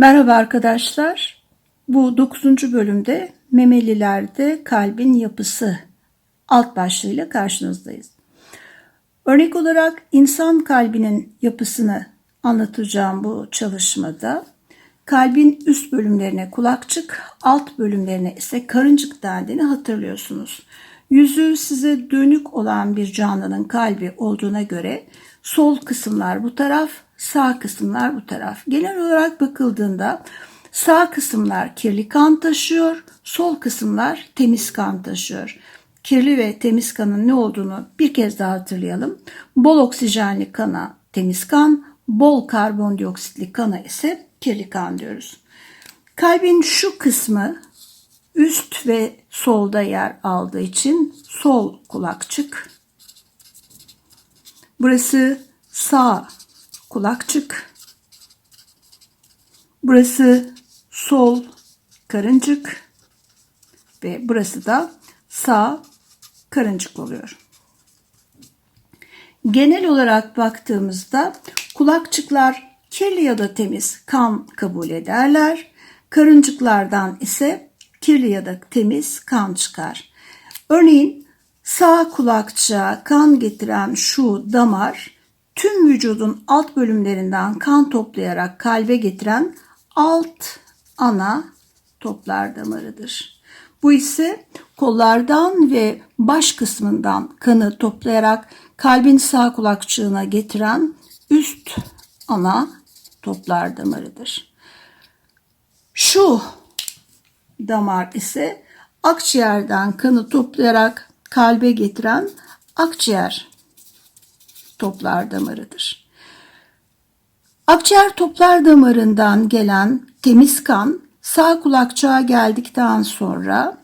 Merhaba arkadaşlar. Bu 9. bölümde memelilerde kalbin yapısı alt başlığıyla karşınızdayız. Örnek olarak insan kalbinin yapısını anlatacağım bu çalışmada. Kalbin üst bölümlerine kulakçık, alt bölümlerine ise karıncık dendiğini hatırlıyorsunuz. Yüzü size dönük olan bir canlının kalbi olduğuna göre sol kısımlar bu taraf, sağ kısımlar bu taraf. Genel olarak bakıldığında sağ kısımlar kirli kan taşıyor, sol kısımlar temiz kan taşıyor. Kirli ve temiz kanın ne olduğunu bir kez daha hatırlayalım. Bol oksijenli kana temiz kan, bol karbondioksitli kana ise kirli kan diyoruz. Kalbin şu kısmı üst ve solda yer aldığı için sol kulakçık. Burası sağ kulakçık. Burası sol karıncık ve burası da sağ karıncık oluyor. Genel olarak baktığımızda kulakçıklar kirli ya da temiz kan kabul ederler. Karıncıklardan ise kirli ya da temiz kan çıkar. Örneğin sağ kulakçığa kan getiren şu damar tüm vücudun alt bölümlerinden kan toplayarak kalbe getiren alt ana toplar damarıdır. Bu ise kollardan ve baş kısmından kanı toplayarak kalbin sağ kulakçığına getiren üst ana toplar damarıdır. Şu damar ise akciğerden kanı toplayarak kalbe getiren akciğer toplar damarıdır. Akciğer toplar damarından gelen temiz kan sağ kulakçığa geldikten sonra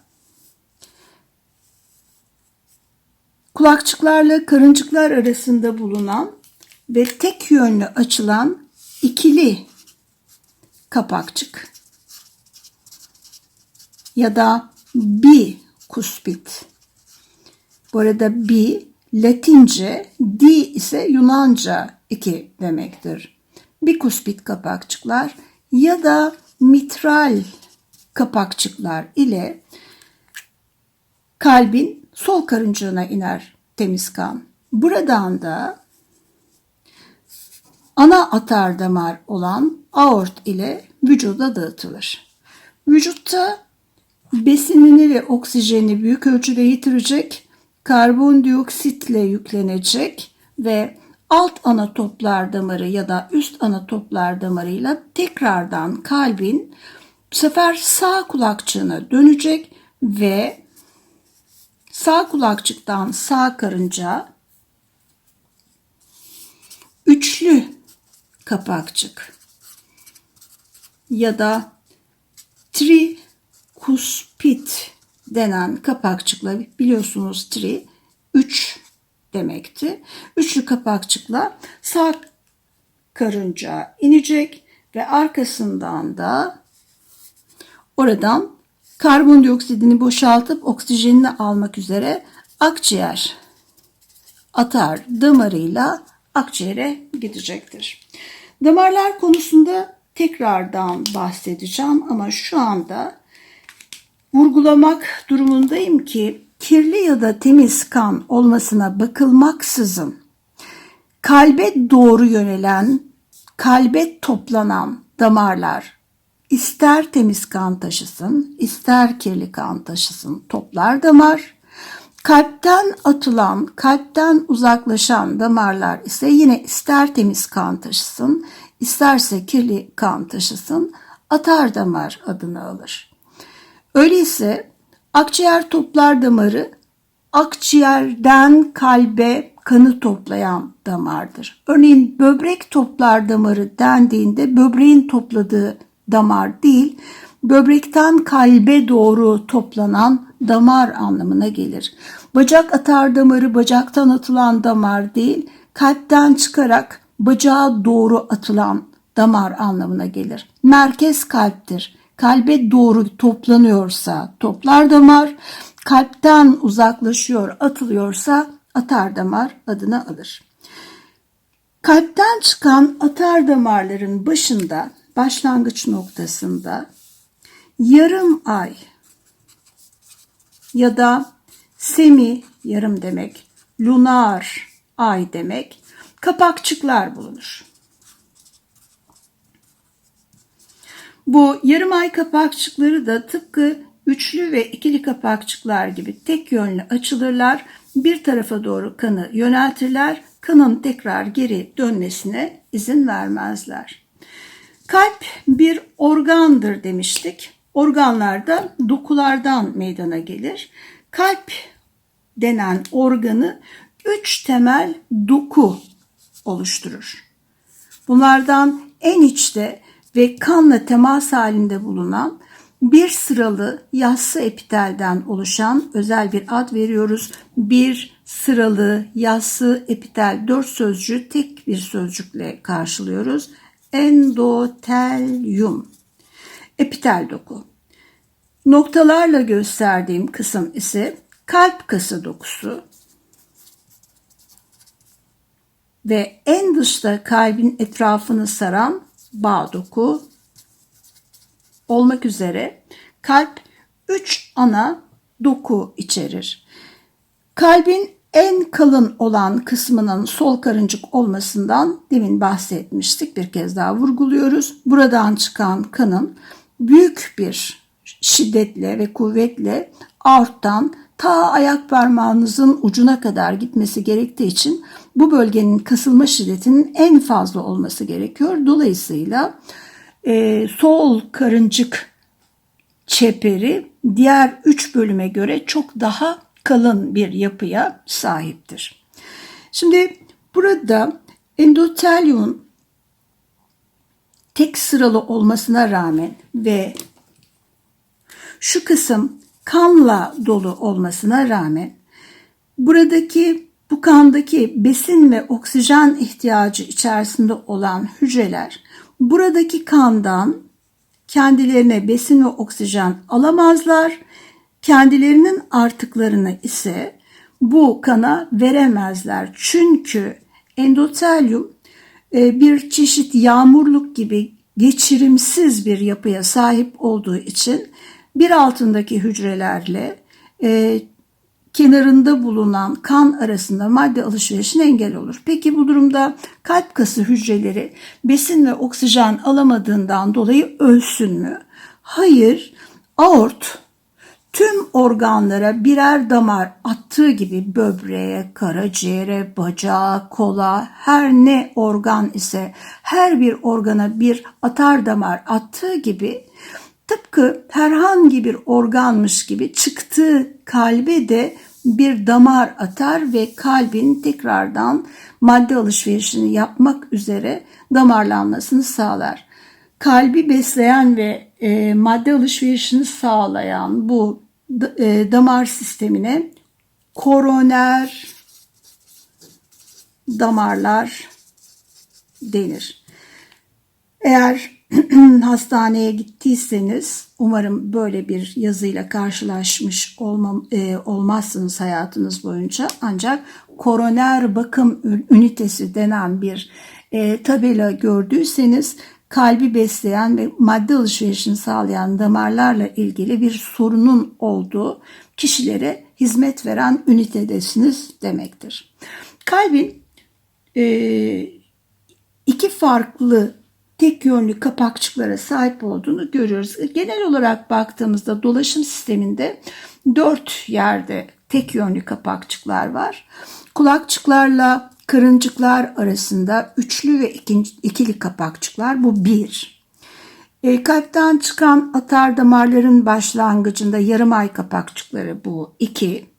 kulakçıklarla karıncıklar arasında bulunan ve tek yönlü açılan ikili kapakçık ya da bikuspit. Bu arada bi Latince, di ise Yunanca iki demektir. Bikuspit kapakçıklar ya da mitral kapakçıklar ile kalbin sol karıncığına iner temiz kan. Buradan da ana atar damar olan aort ile vücuda dağıtılır. Vücutta besinini ve oksijeni büyük ölçüde yitirecek, karbondioksitle yüklenecek ve alt ana toplar damarı ya da üst ana toplar damarıyla tekrardan kalbin bu sefer sağ kulakçığına dönecek ve sağ kulakçıktan sağ karınca üçlü kapakçık ya da trikuspit denen kapakçıkla biliyorsunuz tri 3 demekti. Üçlü kapakçıkla sağ karınca inecek ve arkasından da oradan karbondioksidini boşaltıp oksijenini almak üzere akciğer atar damarıyla akciğere gidecektir. Damarlar konusunda tekrardan bahsedeceğim ama şu anda vurgulamak durumundayım ki kirli ya da temiz kan olmasına bakılmaksızın kalbe doğru yönelen, kalbe toplanan damarlar ister temiz kan taşısın, ister kirli kan taşısın toplar damar. Kalpten atılan, kalpten uzaklaşan damarlar ise yine ister temiz kan taşısın, isterse kirli kan taşısın atar damar adını alır. Öyleyse akciğer toplar damarı akciğerden kalbe kanı toplayan damardır. Örneğin böbrek toplar damarı dendiğinde böbreğin topladığı damar değil, böbrekten kalbe doğru toplanan damar anlamına gelir. Bacak atar damarı bacaktan atılan damar değil, kalpten çıkarak bacağa doğru atılan damar anlamına gelir. Merkez kalptir. Kalbe doğru toplanıyorsa toplar damar, kalpten uzaklaşıyor, atılıyorsa atar damar adını alır. Kalpten çıkan atar damarların başında başlangıç noktasında yarım ay ya da semi yarım demek, lunar ay demek kapakçıklar bulunur. Bu yarım ay kapakçıkları da tıpkı üçlü ve ikili kapakçıklar gibi tek yönlü açılırlar. Bir tarafa doğru kanı yöneltirler. Kanın tekrar geri dönmesine izin vermezler. Kalp bir organdır demiştik. Organlar da dokulardan meydana gelir. Kalp denen organı üç temel doku oluşturur. Bunlardan en içte ve kanla temas halinde bulunan bir sıralı yassı epitelden oluşan özel bir ad veriyoruz. Bir sıralı yassı epitel dört sözcüğü tek bir sözcükle karşılıyoruz. Endotelyum. Epitel doku. Noktalarla gösterdiğim kısım ise kalp kası dokusu ve en dışta kalbin etrafını saran bağ doku olmak üzere kalp üç ana doku içerir. Kalbin en kalın olan kısmının sol karıncık olmasından demin bahsetmiştik. Bir kez daha vurguluyoruz. Buradan çıkan kanın büyük bir şiddetle ve kuvvetle aorttan ta ayak parmağınızın ucuna kadar gitmesi gerektiği için bu bölgenin kasılma şiddetinin en fazla olması gerekiyor. Dolayısıyla e, sol karıncık çeperi diğer üç bölüme göre çok daha kalın bir yapıya sahiptir. Şimdi burada endotelyum tek sıralı olmasına rağmen ve şu kısım kanla dolu olmasına rağmen buradaki bu kandaki besin ve oksijen ihtiyacı içerisinde olan hücreler buradaki kandan kendilerine besin ve oksijen alamazlar. Kendilerinin artıklarını ise bu kana veremezler. Çünkü endotelyum e, bir çeşit yağmurluk gibi geçirimsiz bir yapıya sahip olduğu için bir altındaki hücrelerle e, kenarında bulunan kan arasında madde alışverişine engel olur. Peki bu durumda kalp kası hücreleri besin ve oksijen alamadığından dolayı ölsün mü? Hayır. Aort tüm organlara birer damar attığı gibi böbreğe, karaciğere, bacağa, kola her ne organ ise her bir organa bir atar damar attığı gibi tıpkı herhangi bir organmış gibi çıktığı kalbe de bir damar atar ve kalbin tekrardan madde alışverişini yapmak üzere damarlanmasını sağlar. Kalbi besleyen ve e, madde alışverişini sağlayan bu e, damar sistemine koroner damarlar denir. Eğer hastaneye gittiyseniz umarım böyle bir yazıyla karşılaşmış olmam, e, olmazsınız hayatınız boyunca. Ancak koroner bakım ünitesi denen bir e, tabela gördüyseniz kalbi besleyen ve madde alışverişini sağlayan damarlarla ilgili bir sorunun olduğu kişilere hizmet veren ünitedesiniz demektir. Kalbin e, iki farklı tek yönlü kapakçıklara sahip olduğunu görüyoruz. Genel olarak baktığımızda dolaşım sisteminde dört yerde tek yönlü kapakçıklar var. Kulakçıklarla karıncıklar arasında üçlü ve ikili kapakçıklar bu bir. E, kalpten çıkan atar damarların başlangıcında yarım ay kapakçıkları bu iki.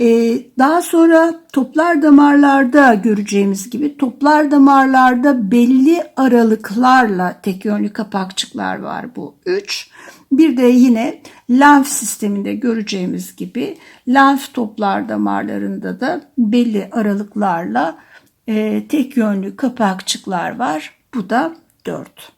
Ee, daha sonra toplar damarlarda göreceğimiz gibi toplar damarlarda belli aralıklarla tek yönlü kapakçıklar var bu 3. Bir de yine lenf sisteminde göreceğimiz gibi lenf toplar damarlarında da belli aralıklarla e, tek yönlü kapakçıklar var. Bu da 4.